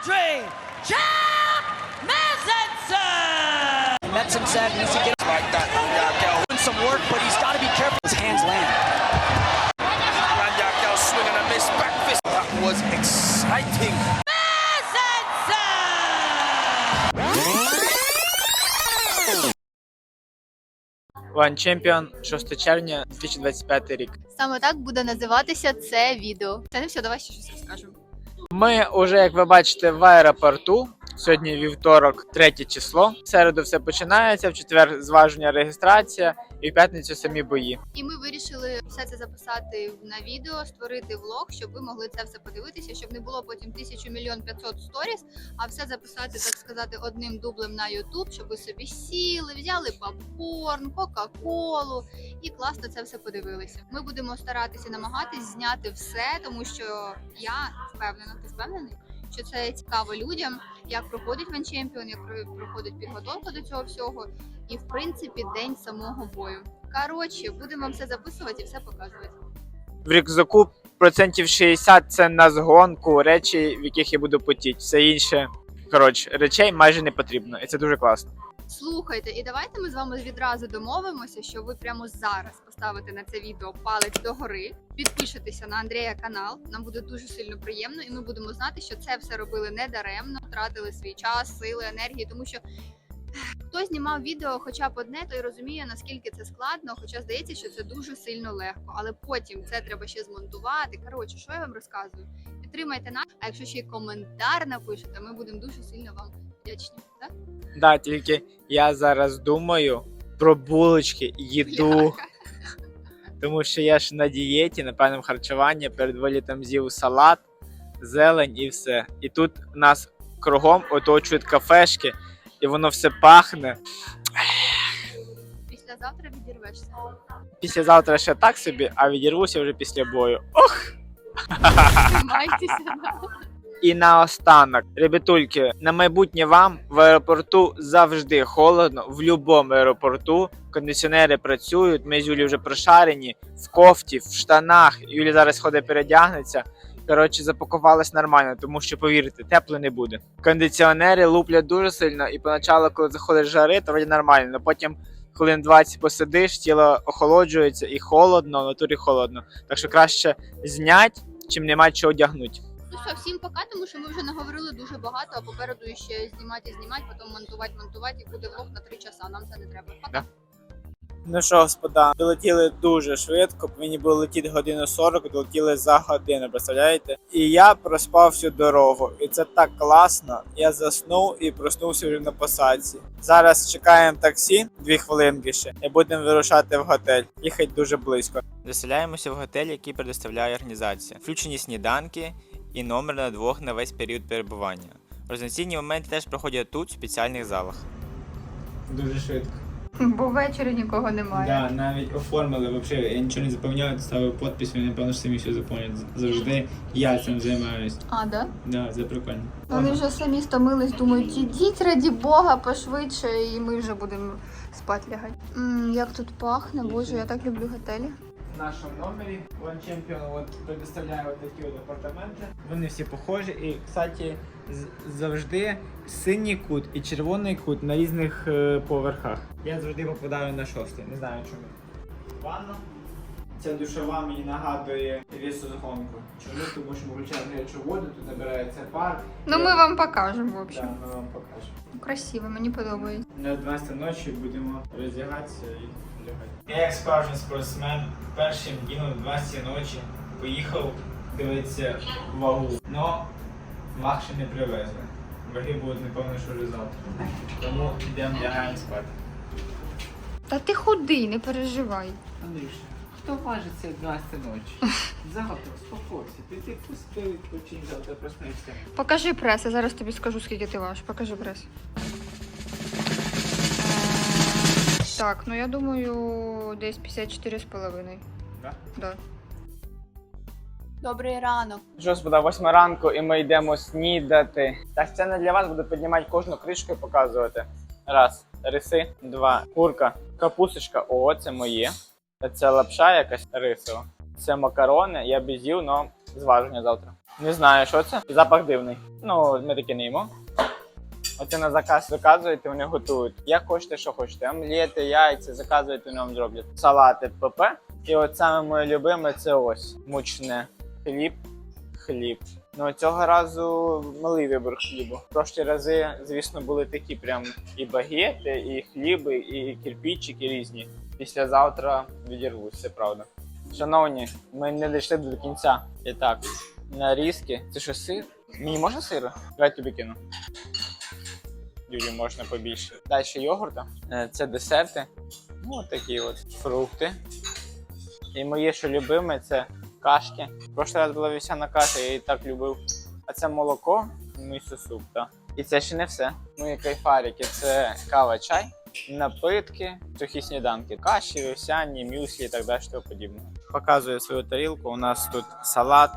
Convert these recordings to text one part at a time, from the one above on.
Andre Champ Mazenson! Metzensack needs to get like that. Doing some work, but he's got to be careful. His hands land. Yankel swing and a miss. Back fist. That was exciting. One Champion 6 червня 2025 рік. Саме так буде називатися це відео. Це не все, давай ще щось розкажемо. Ми вже, як ви бачите, в аеропорту. Сьогодні вівторок, третє число. В середу все починається, в четвер зваження реєстрація і в п'ятницю самі бої. І ми вирішили все це записати на відео, створити влог, щоб ви могли це все подивитися, щоб не було потім тисячу мільйон п'ятсот сторіс, а все записати, так сказати, одним дублем на Ютуб, щоб ви собі сіли, взяли попкорн, кока-колу і класно це все подивилися. Ми будемо старатися намагатись зняти все, тому що я впевнена, ти впевнений? Що це цікаво людям, як проходить Ван Чемпіон, як проходить підготовка до цього всього, і в принципі день самого бою. Коротше, будемо все записувати і все показувати. В рюкзаку процентів 60 це на згонку, речі, в яких я буду потіти. Все інше, коротше, речей майже не потрібно, і це дуже класно. Слухайте, і давайте ми з вами відразу домовимося, що ви прямо зараз поставите на це відео палець догори, підпишетеся на Андрія канал. Нам буде дуже сильно приємно, і ми будемо знати, що це все робили не даремно, тратили свій час, сили, енергії, тому що. Хто знімав відео хоча б одне, той розуміє, наскільки це складно, хоча здається, що це дуже сильно легко. Але потім це треба ще змонтувати. Коротше, що я вам розказую? Підтримайте нас, а якщо ще й коментар напишете, ми будемо дуже сильно вам вдячні. Так? Да, тільки я зараз думаю про булочки, їду. Тому що я ж на дієті, на певному харчуванні, перед вилітом з'їв салат, зелень і все. І тут нас кругом оточують кафешки, і воно все пахне. Післязавтра відірвешся. Післязавтра ще так собі, а відірвуся вже після бою. Ох! Тримайтеся. І наостанок, ребятульки, на майбутнє вам в аеропорту завжди холодно, в будь-якому аеропорту. Кондиціонери працюють, ми з Юлі вже прошарені в кофті, в штанах. Юлі зараз ходить передягнеться. Коротше, запакувалась нормально, тому що повірте, тепло не буде. Кондиціонери луплять дуже сильно, і поначалу, коли заходить жари, то вроді нормально. але потім хвилин 20 посидиш, тіло охолоджується і холодно, в натурі холодно. Так що краще знять, чим нема чого одягнути. Що, всім пока, тому що ми вже наговорили дуже багато, а попереду ще знімати знімати, потім монтувати, монтувати, і буде влог на три часа. Нам це не треба. Пока. Да. Ну що, господа, долетіли дуже швидко. Повинні були летіти годину 40, долетіли за годину, представляєте? І я проспав всю дорогу. І це так класно. Я заснув і проснувся вже на посадці. Зараз чекаємо таксі, дві хвилинки ще, і будемо вирушати в готель. Їхати дуже близько. Заселяємося в готель, який предоставляє організація. Включені сніданки і номер на двох на весь період перебування. Організаційні моменти теж проходять тут, в спеціальних залах. Дуже швидко. Бо ввечері нікого немає. Да, навіть оформили вообще, я нічого не заповняю, ставив підпис, вони напевно ж самі все заповнять. Завжди я цим займаюсь. А, да? Да, це прикольно. Вони вже самі стомились, думають, ідіть раді Бога пошвидше, і ми вже будемо спати лягати. М, як тут пахне, боже, я так люблю готелі. Нашому номері One Champion от предоставляє от такі от апартаменти. Вони всі похожі і, кстати, завжди синій кут і червоний кут на різних е, поверхах. Я завжди попадаю на шостий, не знаю чому. Ванна. Ця душова мені нагадує вісозгонку. Чому? Тому що ми включаємо гарячу воду, тут набирається пар. Ну, ми вам покажемо, в Да, общем. ми вам покажемо. Красиво, мені подобається. На 12 ночі будемо роздягатися і. Я як справжній спортсмен першим днем 12 ночі поїхав дивитися вагу. Но ваг ще не привезли. Ваги будуть напевно, що вже завтра. Тому йдемо лягаємо спати. Та ти худий, не переживай. Андрюша, хто важиться 12 ночі? Завтра, спокойся. Ти ти пусти, відпочинь, завтра проснешся. Покажи прес, я зараз тобі скажу, скільки ти важиш. Покажи прес. Так, ну я думаю, десь 54,5. Да? Да. Добрий ранок. Що господа, восьма ранку і ми йдемо снідати. Та сцена для вас буде піднімати кожну кришку і показувати. Раз, риси, два, курка, капусточка. О, це моє. Це лапша якась рисова. Це макарони, я без їв, но зваження завтра. Не знаю, що це. Запах дивний. Ну, ми таки не їмо. Оце на заказ заказуєте, вони готують. Як хочете, що хочете. Омлети, яйця, заказуєте, вони вам зроблять. Салати ПП. І от саме моє любиме це ось мучне. Хліб, хліб. Ну цього разу малий вибір хлібу. Прошлі рази, звісно, були такі прям і багети, і хліби, і кирпичики різні. Післязавтра відірвусь, це правда. Шановні, ми не дійшли до кінця. І так, нарізки. Це що сир? Мені можна сиру? Давай тобі кину. Юлі можна побільше. Далі йогурта. Е, Це десерти. Ну, такі от фрукти. І моє, що любиме, це кашки. Прошлий раз була вівсяна каша, я її так любив. А це молоко, мисо суп, так. І це ще не все. Ну і кайфарики, це кава, чай, напитки, сухі сніданки, каші, вівсяні, мюслі і так далі, тому подібне. Показую свою тарілку. У нас тут салат,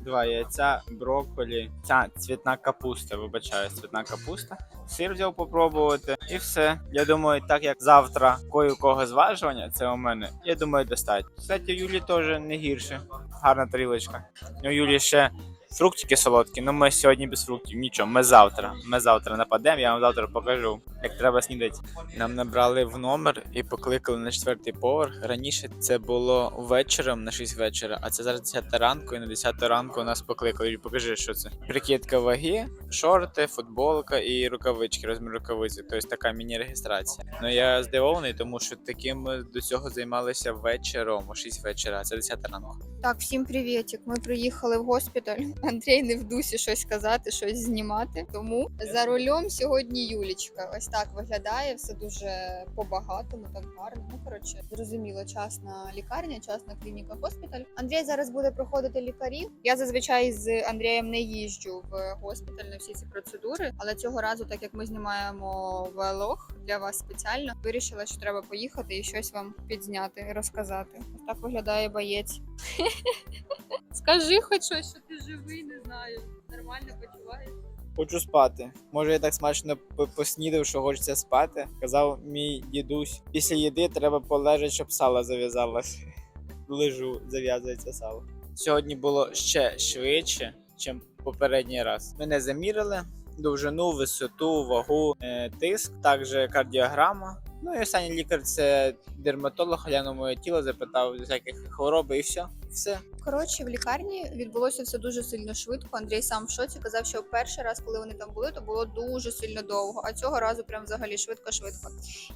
два яйця, брокколі, ця цвітна капуста, вибачаю, цвітна капуста. Сир взяв попробувати і все. Я думаю, так як завтра кою кого зважування, це у мене. Я думаю, достатньо. Кстати, Юлі теж не гірше. Гарна тарілочка. У Юлі ще фруктики солодкі, але ми сьогодні без фруктів. Нічого, ми завтра. Ми завтра нападемо, я вам завтра покажу, як треба снідати. Нам набрали в номер і покликали на четвертий поверх. Раніше це було вечором на 6 вечора, а це зараз 10 ранку, і на 10 ранку нас покликали. Покажи, що це. Прикидка ваги, шорти, футболка і рукавички, розмір рукавиці. Тобто така міні-реєстрація. Ну я здивований, тому що таким до цього займалися вечором, о 6 вечора, а це 10 ранку. Так, всім привітик. Ми приїхали в госпіталь. Андрій не в дусі щось казати, щось знімати. Тому за рулем сьогодні Юлічка. Ось так виглядає, все дуже по-багатому, так гарно. Ну коротше, зрозуміло, частна лікарня, частна клініка, госпіталь. Андрій зараз буде проходити лікарів. Я зазвичай з Андрієм не їжджу в госпіталь на всі ці процедури, але цього разу, так як ми знімаємо влог для вас спеціально, вирішила, що треба поїхати і щось вам підзняти розказати. Ось так виглядає боєць. Скажи хоч щось, що ти живий, не знаю. Нормально почуваєш. Хочу спати. Може, я так смачно поснідав, що хочеться спати. Казав мій дідусь. Після їди треба полежати, щоб сало зав'язалось. Лежу, зав'язується сало. Сьогодні було ще швидше, ніж попередній раз. Мене замірили довжину, висоту, вагу, е, тиск, також кардіограма. Ну і останній лікар це дерматолог, глянув моє тіло, запитав всяких хвороб і все. Все. Коротше, в лікарні відбулося все дуже сильно швидко. Андрій сам в шоці казав, що перший раз, коли вони там були, то було дуже сильно довго. А цього разу прям взагалі швидко-швидко.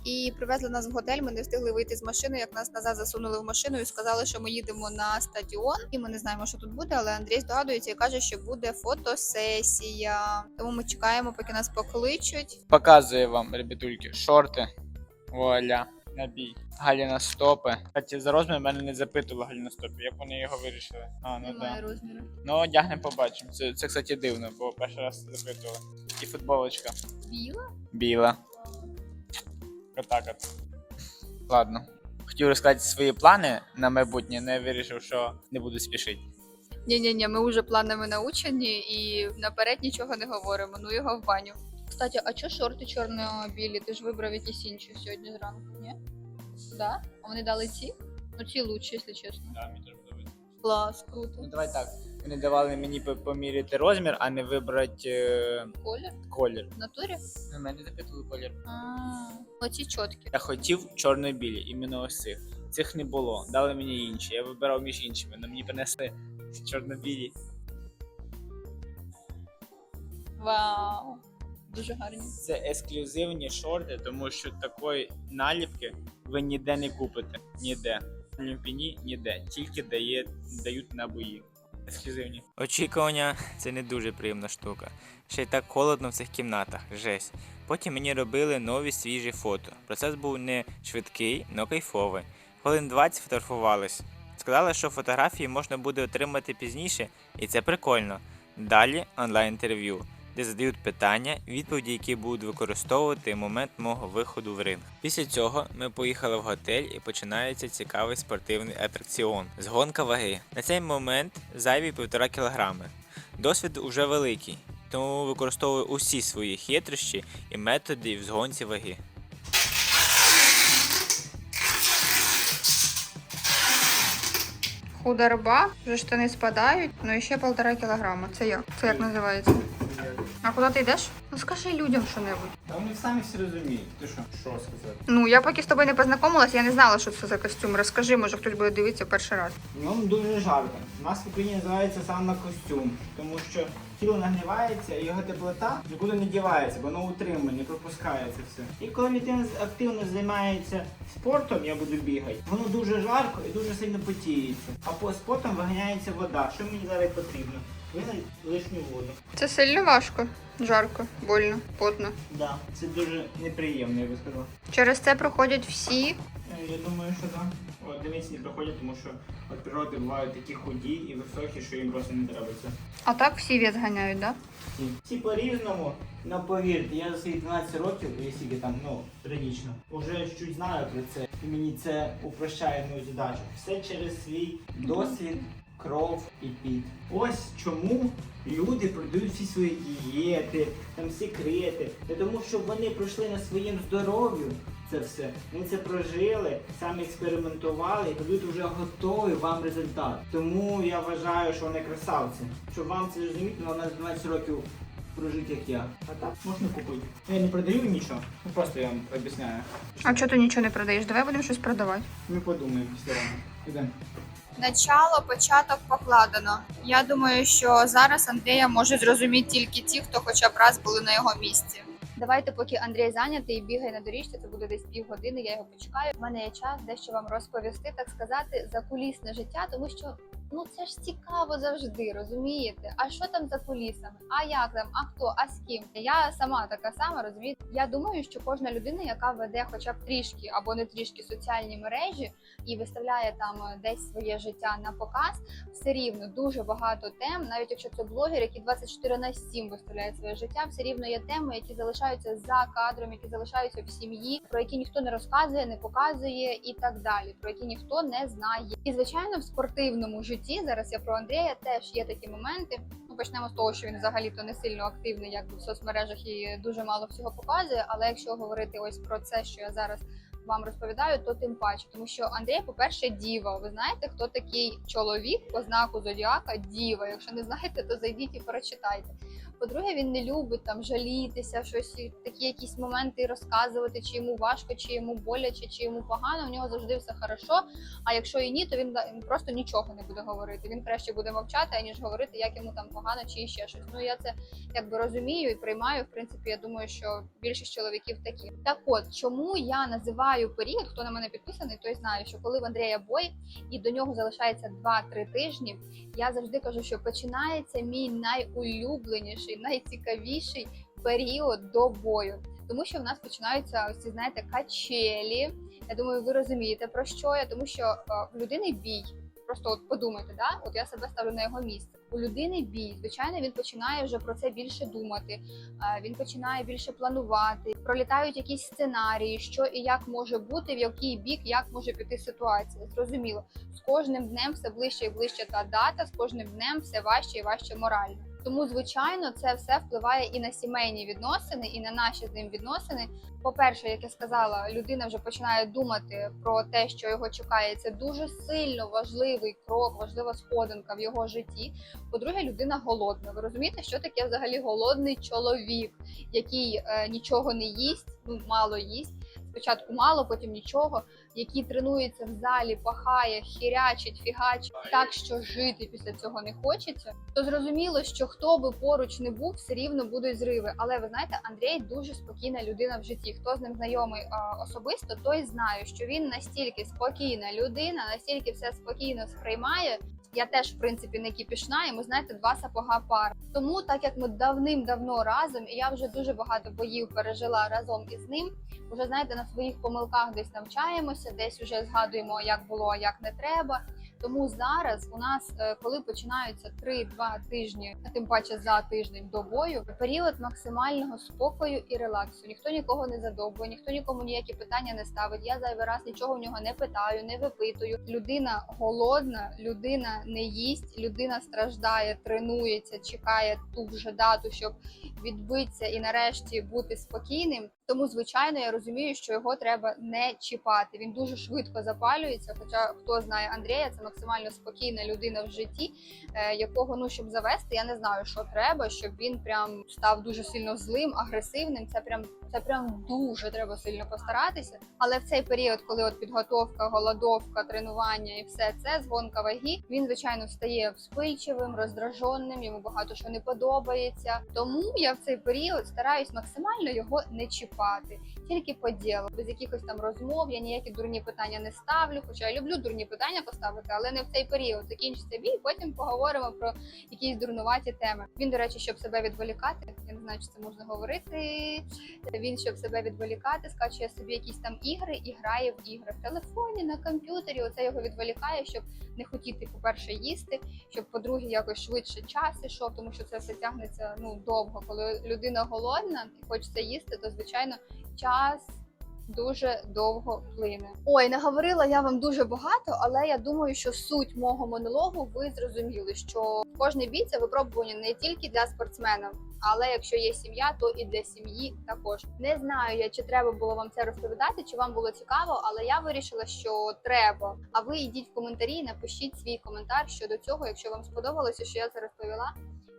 І привезли нас в готель. Ми не встигли вийти з машини. Як нас назад засунули в машину і сказали, що ми їдемо на стадіон. І ми не знаємо, що тут буде. Але Андрій здогадується і каже, що буде фотосесія. Тому ми чекаємо, поки нас покличуть. Показую вам, ребятульки, шорти. Вуаля, набій. Галіна стопи. Кстати, за розмір мене не запитували Галіна стопи. Як вони його вирішили? А, ну Немає так. розміру. Ну, одягнемо, побачимо. Це, це, кстати, дивно, бо перший раз запитували. І футболочка. Біла? Біла. Отак от. Ладно. Хотів розказати свої плани на майбутнє, не вирішив, що не буду спішити. Ні, ні, ні, ми вже планами научені і наперед нічого не говоримо. Ну його в баню. Кстати, а чого шорти чорно-білі? Ти ж вибрав якісь інші сьогодні зранку, ні? Да? А вони дали ці? Ну ці лучші, якщо чесно. Да, мені теж подобається. Клас, круто. Ну давай так. Вони давали мені по- поміряти розмір, а не вибрати е, Колір? колір. В натурі? Ну, Мене запитували колір. А, оці чіткі. Я хотів чорно-білі, іменно ось цих. Цих не було. Дали мені інші. Я вибирав між іншими, але мені принесли чорно-білі. Вау. Дуже гарні. Це ексклюзивні шорти, тому що такої наліпки ви ніде не купите. Ніде. В Олімпіні ніде. Тільки дає, дають на бої. Ексклюзивні. Очікування це не дуже приємна штука. Ще й так холодно в цих кімнатах. Жесть. Потім мені робили нові свіжі фото. Процес був не швидкий, але кайфовий. Хвилин 20 фотографувались. Сказали, що фотографії можна буде отримати пізніше, і це прикольно. Далі онлайн-інтерв'ю, де задають питання, відповіді, які будуть використовувати момент мого виходу в ринг. Після цього ми поїхали в готель і починається цікавий спортивний атракціон згонка ваги. На цей момент зайві 1,5 кілограми. Досвід уже великий, тому використовую усі свої хитрощі і методи в згонці ваги. Худа руба, вже штани спадають, ну і ще полтора кілограма. Це як? Це як називається? А куди ти йдеш? Ну скажи людям що-небудь. Та вони самі все розуміють. Ти що? Що сказати? Ну я поки з тобою не познайомилася, я не знала, що це за костюм. Розкажи, може хтось буде дивитися перший раз. Ну дуже жарко. У нас в Україні називається сауна костюм, тому що тіло нагрівається його теплота нікуди не дівається, бо воно утримує, не пропускає це все. І коли людина активно займається спортом, я буду бігати, воно дуже жарко і дуже сильно потіється. А по спортом виганяється вода. Що мені зараз потрібно? Вигнати лишню воду. Це сильно важко, жарко, больно, потно. Да, це дуже неприємно, я би сказав. Через це проходять всі. Е, Я думаю, що так. От дивіться, не проходять, тому що от природи бувають такі худі і високі, що їм просто не треба це. А так всі вес ганяють, да? Всі. Всі по-різному, але повірте, я за свої 12 років, я скільки там, ну, трагічно, вже чуть знаю про це. І мені це упрощає мою задачу. Все через свій досвід, кров і піт. Ось чому люди продають всі свої дієти, там секрети. Це тому, що вони пройшли на своєму здоров'ю це все. Вони це прожили, самі експериментували і дадуть вже готовий вам результат. Тому я вважаю, що вони красавці. Щоб вам це зрозуміти, ну, на 12 років прожити як я. А так можна купити. Я не продаю нічого, ну просто я вам об'ясняю. А чого ти нічого не продаєш? Давай будемо щось продавати. Ми подумаємо після. Ідемо. Начало, початок покладено. Я думаю, що зараз Андрія можуть зрозуміти тільки ті, хто хоча б раз були на його місці. Давайте, поки Андрій зайнятий і бігає на доріжці, це буде десь півгодини. Я його почекаю. У мене є час дещо вам розповісти, так сказати, за кулісне життя, тому що ну це ж цікаво завжди, розумієте? А що там за кулісами? А як там? А хто? А з ким? Я сама така сама розумієте. Я думаю, що кожна людина, яка веде хоча б трішки або не трішки соціальні мережі і виставляє там е, десь своє життя на показ, все рівно дуже багато тем, навіть якщо це блогер, який 24 на 7 виставляє своє життя, все рівно є теми, які залишаються за кадром, які залишаються в сім'ї, про які ніхто не розказує, не показує і так далі, про які ніхто не знає. І звичайно, в спортивному житті зараз я про Андрія теж є такі моменти. Ну, почнемо з того, що він взагалі то не сильно активний, як в соцмережах і дуже мало всього показує. Але якщо говорити ось про це, що я зараз вам розповідаю, то тим паче, тому що Андрій, по-перше, діва. Ви знаєте, хто такий чоловік по знаку зодіака? Діва. Якщо не знаєте, то зайдіть і прочитайте. По-друге, він не любить там жалітися, щось такі якісь моменти розказувати, чи йому важко, чи йому боляче, чи йому погано. У нього завжди все хорошо. А якщо і ні, то він, просто нічого не буде говорити. Він краще буде мовчати, аніж говорити, як йому там погано, чи ще щось. Ну я це якби розумію і приймаю. В принципі, я думаю, що більшість чоловіків такі. Так от чому я називаю період, хто на мене підписаний, той знає, що коли в Андрія бой і до нього залишається 2-3 тижні, я завжди кажу, що починається мій найулюбленіший, найцікавіший період до бою. Тому що в нас починаються ось ці, знаєте, качелі. Я думаю, ви розумієте про що я, тому що е, в людини бій. Просто от подумайте, да? От я себе ставлю на його місце. У людини бій. Звичайно, він починає вже про це більше думати. е, Він починає більше планувати. Пролітають якісь сценарії, що і як може бути, в який бік як може піти ситуація. Зрозуміло, з кожним днем все ближче і ближче та дата, з кожним днем все важче і важче морально. Тому, звичайно, це все впливає і на сімейні відносини, і на наші з ним відносини. По-перше, як я сказала, людина вже починає думати про те, що його чекає. Це дуже сильно важливий крок, важлива сходинка в його житті. По-друге, людина голодна. Ви розумієте, що таке взагалі голодний чоловік, який е, нічого не їсть, ну мало їсть. Спочатку мало, потім нічого, який тренується в залі, пахає, хірячить, фігачить так, що жити після цього не хочеться. То зрозуміло, що хто би поруч не був, все рівно будуть зриви. Але ви знаєте, Андрій дуже спокійна людина в житті. Хто з ним знайомий особисто, той знає, що він настільки спокійна людина, настільки все спокійно сприймає. Я теж в принципі не кіпішна, і ми знаєте, два сапога пар. Тому, так як ми давним-давно разом, і я вже дуже багато боїв пережила разом із ним. Уже знаєте, на своїх помилках десь навчаємося, десь вже згадуємо, як було, як не треба. Тому зараз у нас, е, коли починаються 3-2 тижні, а тим паче за тиждень до бою, період максимального спокою і релаксу. Ніхто нікого не задовбує, ніхто нікому ніякі питання не ставить. Я зайвий раз нічого в нього не питаю, не випитую. Людина голодна, людина не їсть, людина страждає, тренується, чекає ту вже дату, щоб відбитися і нарешті бути спокійним. Тому, звичайно, я розумію, що його треба не чіпати. Він дуже швидко запалюється. Хоча хто знає Андрія, це максимально спокійна людина в житті, е, якого ну щоб завести, я не знаю, що треба, щоб він прям став дуже сильно злим, агресивним. Це прям це прям дуже треба сильно постаратися. Але в цей період, коли от підготовка, голодовка, тренування і все це згонка ваги, він звичайно стає вспильчивим, роздраженим, йому багато що не подобається. Тому я в цей період стараюсь максимально його не чіпати, тільки по ділу, без якихось там розмов. Я ніякі дурні питання не ставлю. Хоча я люблю дурні питання поставити, але не в цей період. Закінчиться бій, потім поговоримо про якісь дурнуваті теми. Він, до речі, щоб себе відволікати, я не знаю, чи це можна говорити. Він, щоб себе відволікати, скачує собі якісь там ігри і грає в ігри в телефоні, на комп'ютері. Оце його відволікає, щоб не хотіти, по-перше, їсти, щоб по-друге, якось швидше час ішов, тому що це все тягнеться ну довго. Коли людина голодна і хочеться їсти, то звичайно час. Дуже довго плине. Ой, наговорила я вам дуже багато, але я думаю, що суть мого монологу ви зрозуміли, що кожний бій це випробування не тільки для спортсмена, але якщо є сім'я, то і для сім'ї також. Не знаю я, чи треба було вам це розповідати, чи вам було цікаво, але я вирішила, що треба. А ви йдіть в коментарі, напишіть свій коментар щодо цього, якщо вам сподобалося, що я це розповіла.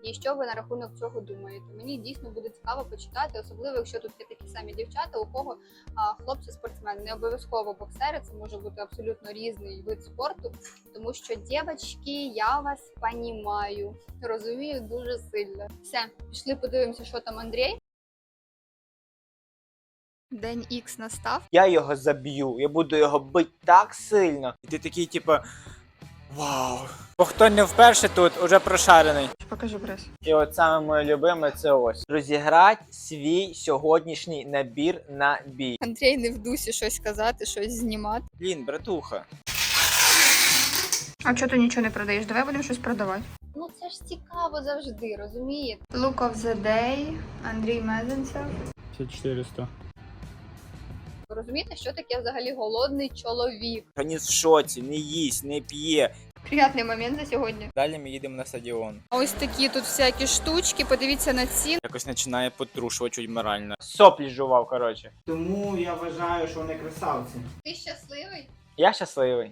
І що ви на рахунок цього думаєте? Мені дійсно буде цікаво почитати, особливо якщо тут є такі самі дівчата, у кого а, хлопці спортсмени. Не обов'язково боксери, це може бути абсолютно різний вид спорту, тому що дівчатки, я вас понімаю, розумію дуже сильно. Все, пішли подивимося, що там Андрій. День Х настав. Я його заб'ю, я буду його бити так сильно. І ти такий, типу, вау. Бо хто не вперше тут, уже прошарений. Покажи прес. І от саме моє любиме це ось. Розіграти свій сьогоднішній набір на бій. Андрій не в дусі щось казати, щось знімати. Блін, братуха. А чого ти нічого не продаєш? Давай будемо щось продавати. Ну це ж цікаво завжди, розумієте? Look of the day, Андрій Мезенцев. 5400. Ви розумієте, що таке взагалі голодний чоловік? Ганіс в шоці, не їсть, не п'є. Приятний момент за сьогодні. Далі ми їдемо на стадіон. Ось такі тут всякі штучки. Подивіться на ціни. Якось починає потрушувати чуть морально. Соплі жував, коротше. Тому я вважаю, що вони красавці. Ти щасливий? Я щасливий.